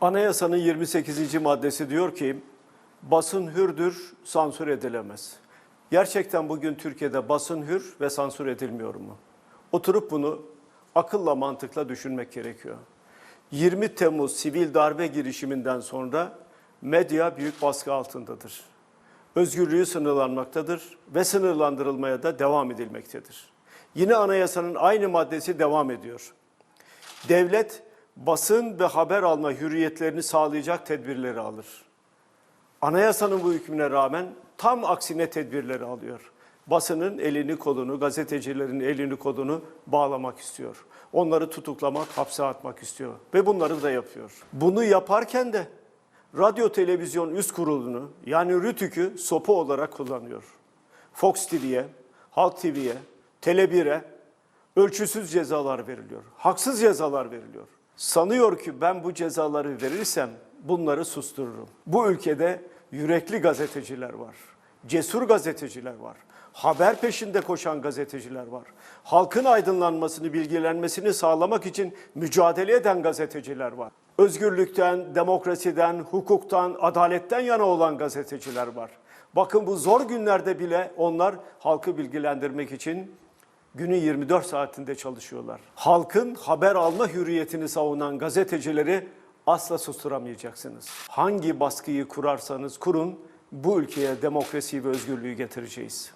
Anayasanın 28. maddesi diyor ki basın hürdür, sansür edilemez. Gerçekten bugün Türkiye'de basın hür ve sansür edilmiyor mu? Oturup bunu akılla mantıkla düşünmek gerekiyor. 20 Temmuz sivil darbe girişiminden sonra medya büyük baskı altındadır. Özgürlüğü sınırlanmaktadır ve sınırlandırılmaya da devam edilmektedir. Yine anayasanın aynı maddesi devam ediyor. Devlet basın ve haber alma hürriyetlerini sağlayacak tedbirleri alır. Anayasanın bu hükmüne rağmen tam aksine tedbirleri alıyor. Basının elini kolunu, gazetecilerin elini kolunu bağlamak istiyor. Onları tutuklamak, hapse atmak istiyor ve bunları da yapıyor. Bunu yaparken de radyo televizyon üst kurulunu yani RTÜK'ü sopa olarak kullanıyor. Fox TV'ye, Halk TV'ye, Tele1'e ölçüsüz cezalar veriliyor. Haksız cezalar veriliyor. Sanıyor ki ben bu cezaları verirsem bunları sustururum. Bu ülkede yürekli gazeteciler var. Cesur gazeteciler var. Haber peşinde koşan gazeteciler var. Halkın aydınlanmasını, bilgilenmesini sağlamak için mücadele eden gazeteciler var. Özgürlükten, demokrasiden, hukuktan, adaletten yana olan gazeteciler var. Bakın bu zor günlerde bile onlar halkı bilgilendirmek için günün 24 saatinde çalışıyorlar. Halkın haber alma hürriyetini savunan gazetecileri asla susturamayacaksınız. Hangi baskıyı kurarsanız kurun bu ülkeye demokrasiyi ve özgürlüğü getireceğiz.